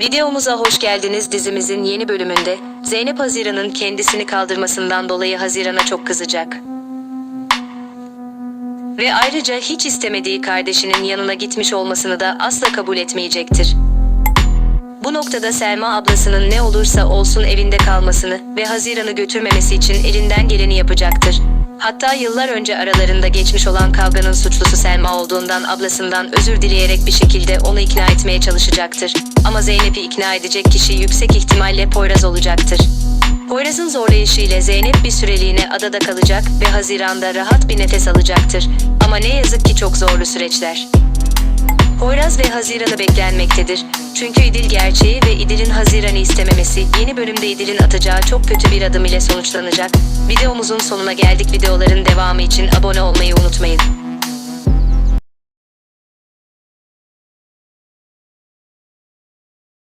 Videomuza hoş geldiniz dizimizin yeni bölümünde Zeynep Haziran'ın kendisini kaldırmasından dolayı Haziran'a çok kızacak. Ve ayrıca hiç istemediği kardeşinin yanına gitmiş olmasını da asla kabul etmeyecektir. Bu noktada Selma ablasının ne olursa olsun evinde kalmasını ve Haziran'ı götürmemesi için elinden geleni yapacaktır. Hatta yıllar önce aralarında geçmiş olan kavganın suçlusu Selma olduğundan ablasından özür dileyerek bir şekilde onu ikna etmeye çalışacaktır. Ama Zeynep'i ikna edecek kişi yüksek ihtimalle Poyraz olacaktır. Poyraz'ın zorlayışıyla Zeynep bir süreliğine adada kalacak ve Haziran'da rahat bir nefes alacaktır. Ama ne yazık ki çok zorlu süreçler. Poyraz ve Haziran'ı beklenmektedir. Çünkü İdil gerçeği ve İdil'in Haziran'ı istememesi yeni bölümde İdil'in atacağı çok kötü bir adım ile sonuçlanacak. Videomuzun sonuna geldik. Videoların devamı için abone olmayı unutmayın.